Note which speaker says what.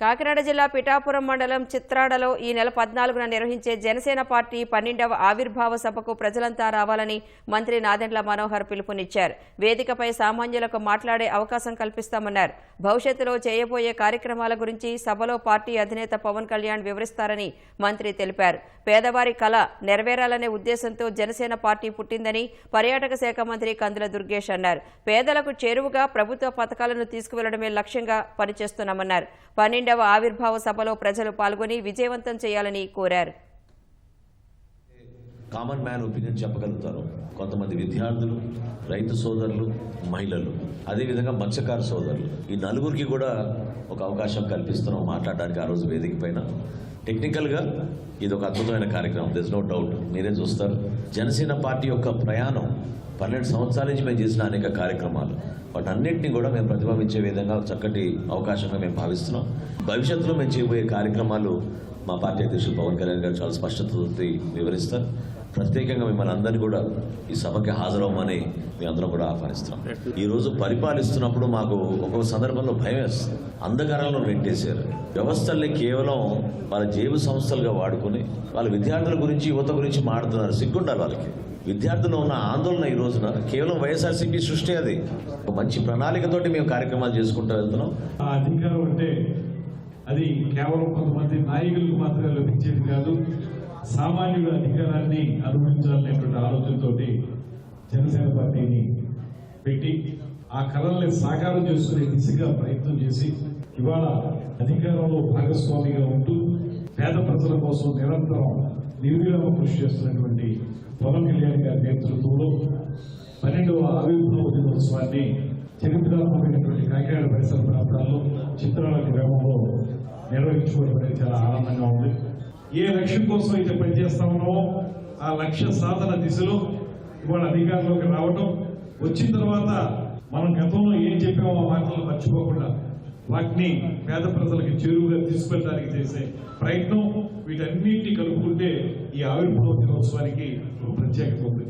Speaker 1: కాకినాడ జిల్లా పిఠాపురం మండలం చిత్రాడలో ఈ నెల పద్నాలుగున నిర్వహించే జనసేన పార్టీ పన్నెండవ ఆవిర్భావ సభకు ప్రజలంతా రావాలని మంత్రి నాదెండ్ల మనోహర్ పిలుపునిచ్చారు. వేదికపై సామాన్యులకు మాట్లాడే అవకాశం కల్పిస్తామన్నారు. భవిష్యత్తులో చేయబోయే కార్యక్రమాల గురించి సభలో పార్టీ అధినేత పవన్ కళ్యాణ్ వివరిస్తారని మంత్రి తెలిపారు. పేదవారి కళ నెరవేరాలనే ఉద్దేశంతో జనసేన పార్టీ పుట్టిందని పర్యాటక శాఖ మంత్రి కందుల దుర్గేష్ అన్నారు. పేదలకు చేరువుగా ప్రభుత్వ పథకాలను తీసుకువెళ్ళడమే లక్ష్యంగా పనిచేస్తున్నామన్నారు. పన్నెండవ ఆవిర్భావ సభలో ప్రజలు పాల్గొని విజయవంతం చేయాలని కోరారు.
Speaker 2: కామన్ మ్యాన్ ఒపీనియన్ చెప్పగలుగుతారు. కొంతమంది విద్యార్థులు రైతు సోదరులు మహిళలు. అదేవిధంగా మత్స్యకార సోదరులు. ఈ నలుగురికి కూడా ఒక అవకాశం కల్పిస్తున్నాం మాట్లాడడానికి ఆ రోజు వేదిక పైన. టెక్నికల్గా ఇది ఒక అద్భుతమైన కార్యక్రమం. దిస్ నో డౌట్ మీరే చూస్తారు. జనసేన పార్టీ యొక్క ప్రయాణం పన్నెండు సంవత్సరాల నుంచి మేము చేసిన అనేక కార్యక్రమాలు. వాటన్నింటినీ కూడా మేము ప్రతిబింబించే విధంగా చక్కటి అవకాశంగా మేము భావిస్తున్నాం. భవిష్యత్తులో మేము చేయబోయే కార్యక్రమాలు మా పార్టీ అధ్యక్షులు పవన్ కళ్యాణ్ గారు చాలా స్పష్టతతో వివరిస్తారు. ప్రత్యేకంగా మిమ్మల్ని అందరినీ కూడా ఈ సభకి హాజరవ్వమని మీ అందరం కూడా ఆహ్వానిస్తాం ఈరోజు పరిపాలిస్తున్నప్పుడు మాకు ఒక్కొక్క సందర్భంలో భయం వేస్తుంది. అంధకారంలో నెట్టేశారు. వ్యవస్థల్ని కేవలం వాళ్ళ జేబు సంస్థలుగా వాడుకొని వాళ్ళ విద్యార్థుల గురించి యువత గురించి మాడుతున్నారు సిగ్గుండాలి వాళ్ళకి. విద్యార్థులు ఉన్న ఆందోళన ఈ రోజున కేవలం వైఎస్ఆర్సీపీ సృష్టి అది. ఒక మంచి ప్రణాళికతోటి మేము కార్యక్రమాలు చేసుకుంటూ వెళ్తున్నాం.
Speaker 3: అధికారం అంటే అది కేవలం కొంతమంది నాయకులకు మాత్రమే లభించేది కాదు. సామాన్యుల అధికారాన్ని అనుభవించాలనేటువంటి ఆలోచనతోటి జనసేన పార్టీని పెట్టి ఆ కళల్ని సాకారం చేసుకునే దిశగా ప్రయత్నం చేసి ఇవాళ అధికారంలో భాగస్వామిగా ఉంటూ పేద ప్రజల కోసం నిరంతరం నిర్విరామ కృషి చేస్తున్నటువంటి పవన్ కళ్యాణ్ గారి నేతృత్వంలో పన్నెండవ ఆవిర్భావ దినోత్సవాన్ని చరిత్రాత్మకమైనటువంటి కాకినాడ పరిసర ప్రాంతాల్లో చిత్రాల గ్రామంలో నిర్వహించుకోవడం అనేది చాలా ఆనందంగా ఉంది. ఏ లక్ష్యం కోసం అయితే పనిచేస్తా ఉన్నామో ఆ లక్ష్య సాధన దిశలో ఇవాళ అధికారంలోకి రావడం వచ్చిన తర్వాత మనం గతంలో ఏం చెప్పామో ఆ మాటలు మర్చిపోకుండా వాటిని పేద ప్రజలకు చేరువుగా తీసుకెళ్ళడానికి చేసే ప్రయత్నం వీటన్నింటినీ కలుపుకుంటే ఈ ఆవిర్భావ దినోత్సవానికి ఒక ప్రత్యేకత ఉంది